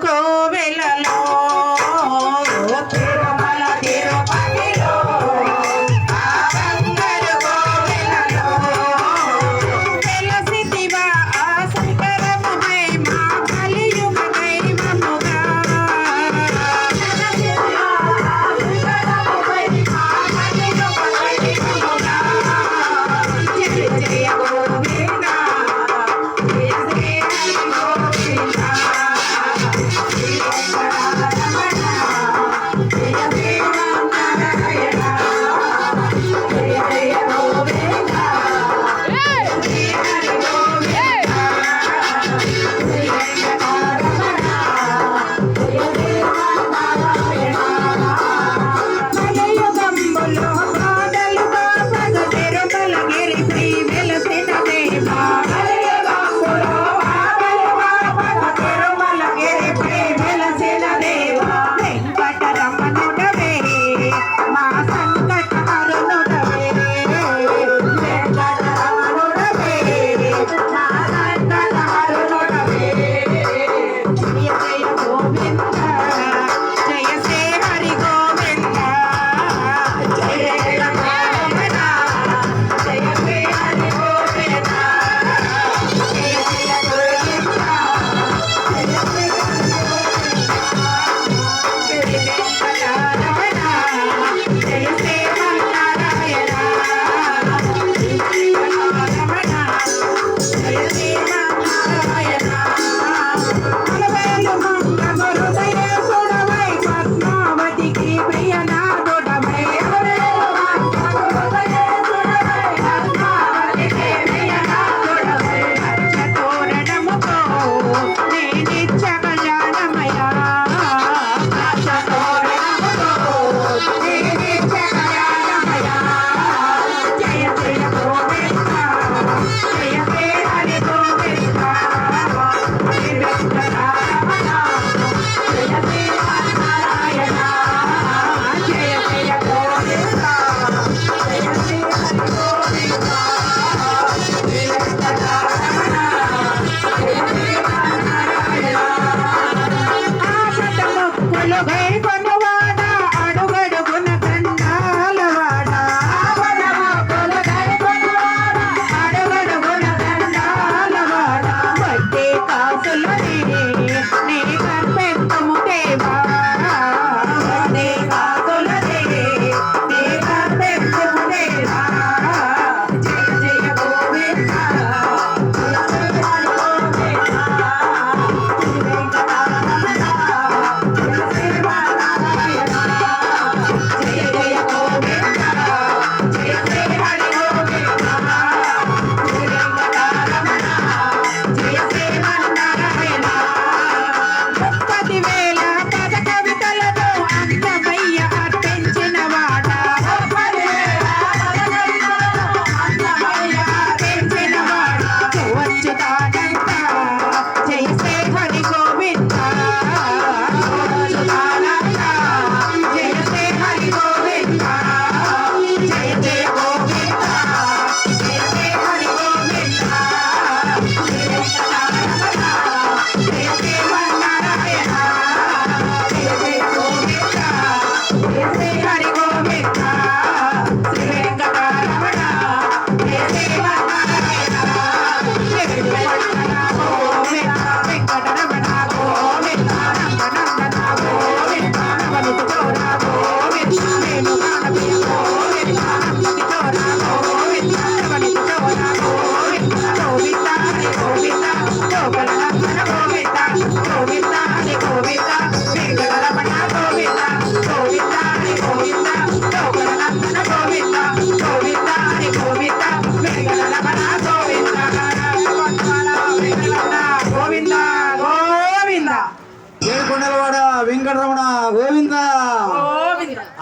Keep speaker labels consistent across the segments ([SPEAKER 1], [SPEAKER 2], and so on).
[SPEAKER 1] come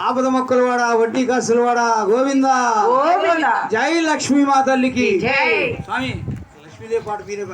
[SPEAKER 1] ఆపద మొక్కలు వాడా వడ్డీ కాసులు వాడా గోవిందా.
[SPEAKER 2] జై లక్ష్మీ మా తల్లికి స్వామి లక్ష్మీదేవి పాట తీరే